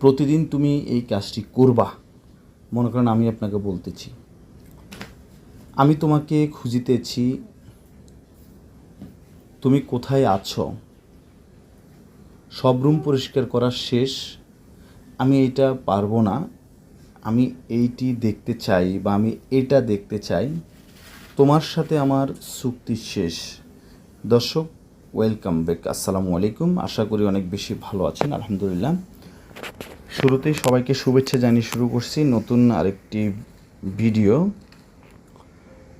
প্রতিদিন তুমি এই কাজটি করবা। মনে করেন আমি আপনাকে বলতেছি। আমি তোমাকে খুঁজিতেছি, তুমি কোথায় আছো? সব রুম পরিষ্কার করা শেষ। আমি এটা পারব না। আমি এইটি দেখতে চাই বা আমি এটা দেখতে চাই। তোমার সাথে আমার চুক্তি শেষ। দর্শক ওয়েলকাম ব্যাক আসসালামু আলাইকুম আশা করি অনেক বেশি ভালো আছেন। আলহামদুলিল্লাহ। শুরুতেই সবাইকে শুভেচ্ছা জানিয়ে শুরু করছি নতুন আরেকটি ভিডিও।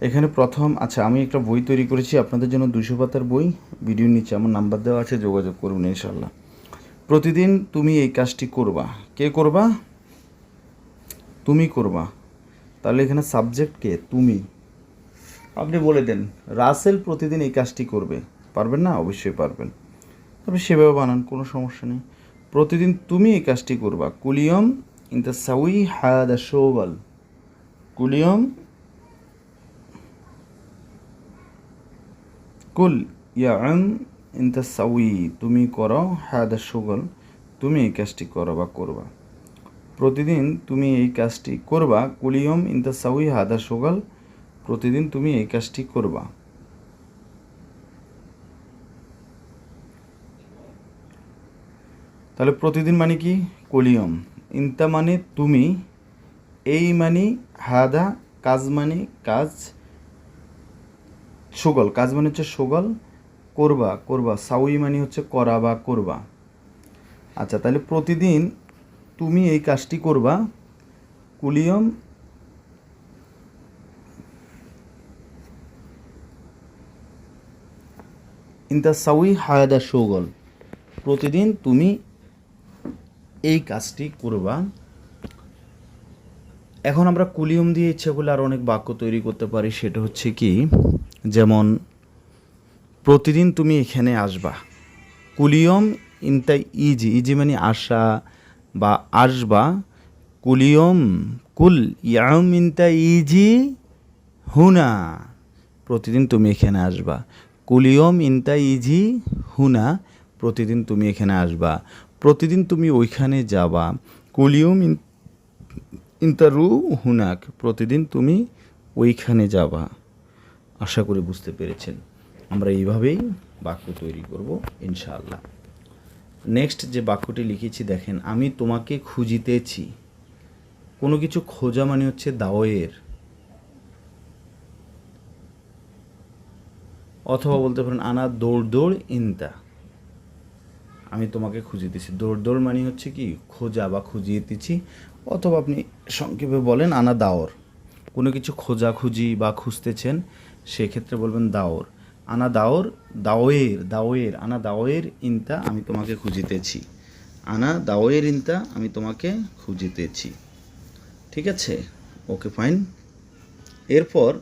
এখানে প্রথম আচ্ছা আমি একটা বই তৈরি করেছি। আপনাদের জন্য দুশো পাতার বই। ভিডিওর নিচে আমার নাম্বার দেওয়া আছে, যোগাযোগ করুন ইনশাল্লাহ প্রতিদিন তুমি এই কাজটি করবা। কে করবা? তুমি করবা। তাহলে এখানে সাবজেক্ট কে? তুমি। আপনি বলে দেন, রাসেল প্রতিদিন এই কাজটি করবে। পারবেন না? অবশ্যই পারবেন। তবে সেভাবে বানান, কোনো সমস্যা নেই। প্রতিদিন তুমি এই কাজটি করবা। কুলিয়ম ইন দ্য সাউই হায়াদা শোবাল। কুলিয়ম কুল ইয়াম ইন দ্য সাউই, তুমি করো হায়াদা শোগল তুমি এই কাজটি করো বা করবা। প্রতিদিন তুমি এই কাজটি করবা। কুলিয়ম ইন দ্য সাউই হাদা শোগল প্রতিদিন তুমি এই কাজটি করবা। তাহলে প্রতিদিন মানে কি? কলিয়ম। ইনতা মানে তুমি, এই মানে হাদা, কাজ মানে কাজ, সুগল। কাজ মানে হচ্ছে সুগল, করবা করবা। সাউই মানে হচ্ছে করা বা করবা। আচ্ছা তাহলে প্রতিদিন তুমি এই কাজটি করবা। কুলিয়ম, ইনতা সাউই হায়াদা সুগল। প্রতিদিন তুমি এই কাজটি করবা। এখন আমরা কুলিয়ম দিয়ে ইচ্ছা করলে আরও অনেক বাক্য তৈরি করতে পারি। সেটা হচ্ছে কি, যেমন, প্রতিদিন তুমি এখানে আসবা। কুলিয়ম ইনটা ইজি ইজি মানে আসা বা আসবা। কুলিয়ম, কুল ইয়াম ইনটা ইজি হুনা, প্রতিদিন তুমি এখানে আসবা। কুলিয়ম ইনটা ইজি হুনা, প্রতিদিন তুমি এখানে আসবা। প্রতিদিন তুমি ওইখানে যাবা। কুলিয়ম ইন ইন্তারু হুনাক, প্রতিদিন তুমি ওইখানে যাবা। আশা করি বুঝতে পেরেছেন। আমরা এইভাবেই বাক্য তৈরি করব, ইনশাআল্লাহ। নেক্সট যে বাক্যটি লিখেছি, দেখেন, আমি তোমাকে খুঁজিতেছি। কোনো কিছু খোঁজা মানে হচ্ছে দাওয়ের। অথবা বলতে পারেন, আনা দৌড় দৌড় ইনতা। আমি তোমাকে খুঁজিতেছি দৌড় দৌড় মানে হচ্ছে কি? খোঁজা বা খুঁজিয়েতেছি অথবা আপনি সংক্ষেপে বলেন, আনা দাওর। কোনো কিছু খোঁজাখুঁজি বা খুঁজতেছেন, সেক্ষেত্রে বলবেন দাওর। আনা দাওর, দাওয়ের দাওয়ের, আনা দাওয়ের ইনতা আমি তোমাকে খুঁজিতেছি আনা দাওয়ের ইনতা আমি তোমাকে খুঁজিতেছি ঠিক আছে? Okay, fine. এরপর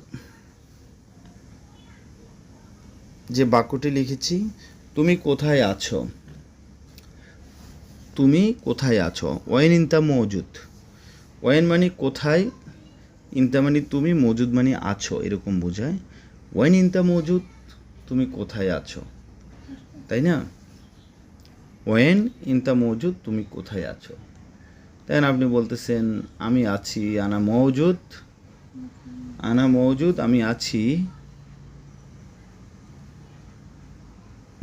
যে বাক্যটি লিখেছি, তুমি কোথায় আছো? তুমি কোথায় আছো? ওয়েন ইনতা মজুদ। ওয়েন মানে কোথায়? ইনতা মানে তুমি মজুদ মানে আছো, এরকম বোঝায়। ওয়েন ইনতা মজুদ, তুমি কোথায় আছো? তাই না? ওয়েন ইনতা মজুদ, তুমি কোথায় আছো? তাই আপনি বলতেছেন, আমি আছি, আনা মজুদ। আনা মজুদ, আমি আছি।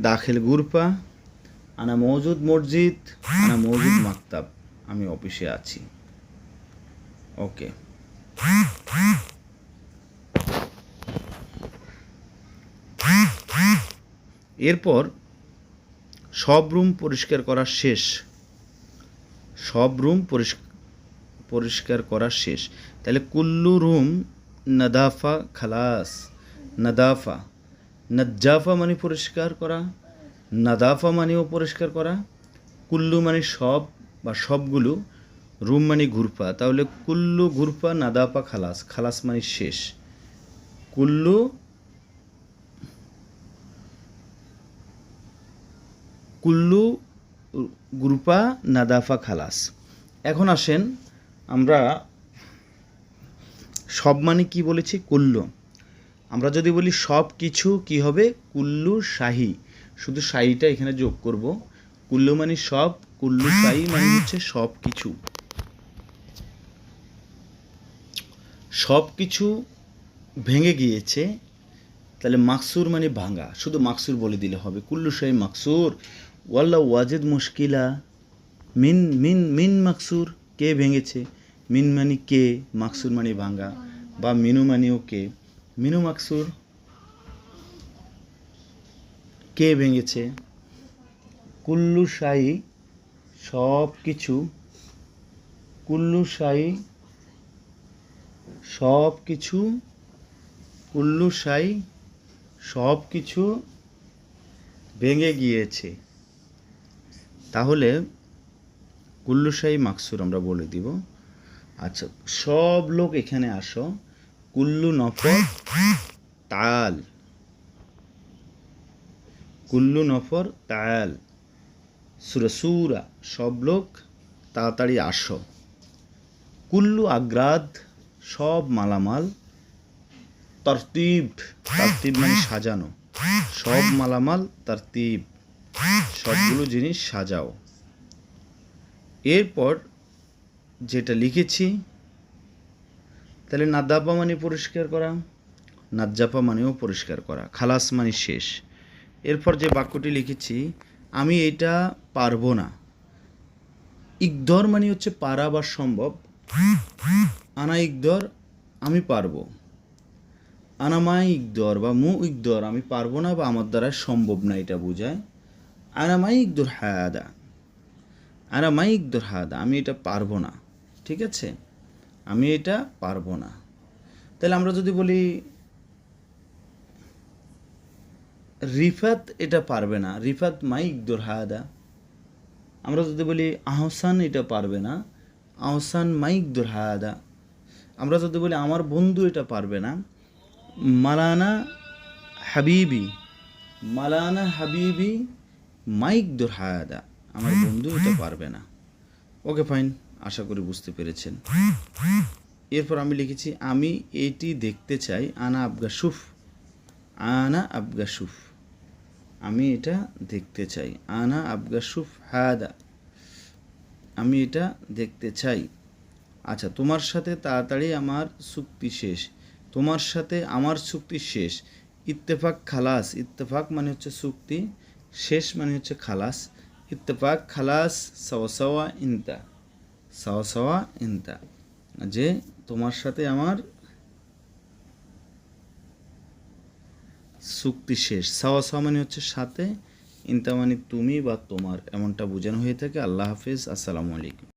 দাখিল গুরপা। আনা মজুদ মসজিদ, আনা মজুদ মাকতাব। আমি অফিসে আছি। ওকে। এরপর সব রুম পরিষ্কার করা শেষ। সব রুম পরিষ্কার করা শেষ। তাহলে কুল্লু রুম নাদাফা, খালাস, নাদাফা। নজ্জাফা মানে পরিষ্কার করা। নাদাফা মানেও পরিষ্কার করা, কুল্লু মানে সব বা সবগুলো, রুম মানে ঘুরপা। তাহলে কুল্লু, ঘুরপা, নাদাফা, খালাস। খালাস মানে শেষ। কুল্লু কুল্লু গ্রুপা নাদাফা, খালাস। এখন আসেন আমরা সব মানে কি বলেছি? কুল্লু। আমরা যদি বলি সব কিছু কি হবে? কুল্লু শাহি। শুধু শাহিটা এখানে যোগ করব। কুল্লু মানে সব, কুল্লু সাই মানে হচ্ছে সব কিছু সব কিছু ভেঙে গিয়েছে, তাহলে মাকসুর মানে ভাঙা। শুধু মাকসুর বলে দিলে হবে। কুল্লু সাই মাকসুর ওয়াল্লা ওয়াজেদ মুশকিলা। মিন মিন মিন মাকসুর কে ভেঙেছে? মিন মানে কে, মাকসুর মানে ভাঙা। বা মিনু মানেও কে। মিনু মাকসুর কে ভেঙেছে? কুল্লু সাই সব কিছু কুল্লু সাই সব কিছু কুল্লু সাই সব কিছু ভেঙে গিয়েছে। তাহলে কুল্লু সাই মাকসুর আমরা বলে দিব। আচ্ছা সব লোক এখানে আসো। কুল্লু নফর, তাল। কুল্লু নফর তায়াল। সুরা সুরা, সব লোক তাড়াতাড়ি আসো। কুল্লু আগ্রাদ, সব মালামাল তরতিব তরতিব মানে সাজানো। সব মালামাল তরতিব, সবগুলো জিনিস সাজাও। এরপর যেটা লিখেছি, তাহলে নাদ্দাপা মানে পরিষ্কার করা, নাজ্জাপা মানেও পরিষ্কার করা, খালাস মানে শেষ। এরপর যে বাক্যটি লিখেছি, আমি এটা পারব না। ইকদর মানে হচ্ছে পারা বা সম্ভব। আনা ইকদর, আমি পারব। আনামাই ইকদর বা মু ইকদর, আমি পারব না বা আমার দ্বারা সম্ভব না এটা বোঝায়। আনামাই ইকদর হায়াদা আনামাই ইকদর হায়াদা আমি এটা পারব না। ঠিক আছে? আমি এটা পারব না। তাহলে আমরা যদি বলি রিফাত এটা পারবে না। রিফাত মাইক ইকদর হায়াদা আমরা যদি বলি আহসান এটা পারবে না, আহসান মাইক দোর হায়াদা আমরা যদি বলি আমার বন্ধু এটা পারবে না, মালানা হাবিবি মালানা হাবিবি মাইক দোর হায়াদা আমার বন্ধু এটা পারবে না। ওকে, ফাইন, আশা করি বুঝতে পেরেছেন। এরপর আমি লিখেছি, আমি এটি দেখতে চাই, আনা আবগা সুফ আনা আবগা সুফ আমি এটা দেখতে চাই। আনা আবগা সুফ হায়াদা আমি এটা দেখতে চাই। আচ্ছা তোমার সাথে তাড়াতাড়ি আমার চুক্তি শেষ। তোমার সাথে আমার চুক্তি শেষ। ইত্তেফাক খালাস। ইত্তেফাক মানে হচ্ছে চুক্তি। শেষ মানে হচ্ছে খালাস। ইত্তেফাক খালাস সাওয়া ইন্তা ইনতা। সাওয়া সাওয়া যে তোমার সাথে আমার চুক্তি শেষ। সাওয়া সাওয়া মানে হচ্ছে সাথে ইনতামানি তুমি বা তোমার, এমনটা বোঝানো হয়ে থাকে। আল্লাহ হাফিজ, আসসালামু আলাইকুম।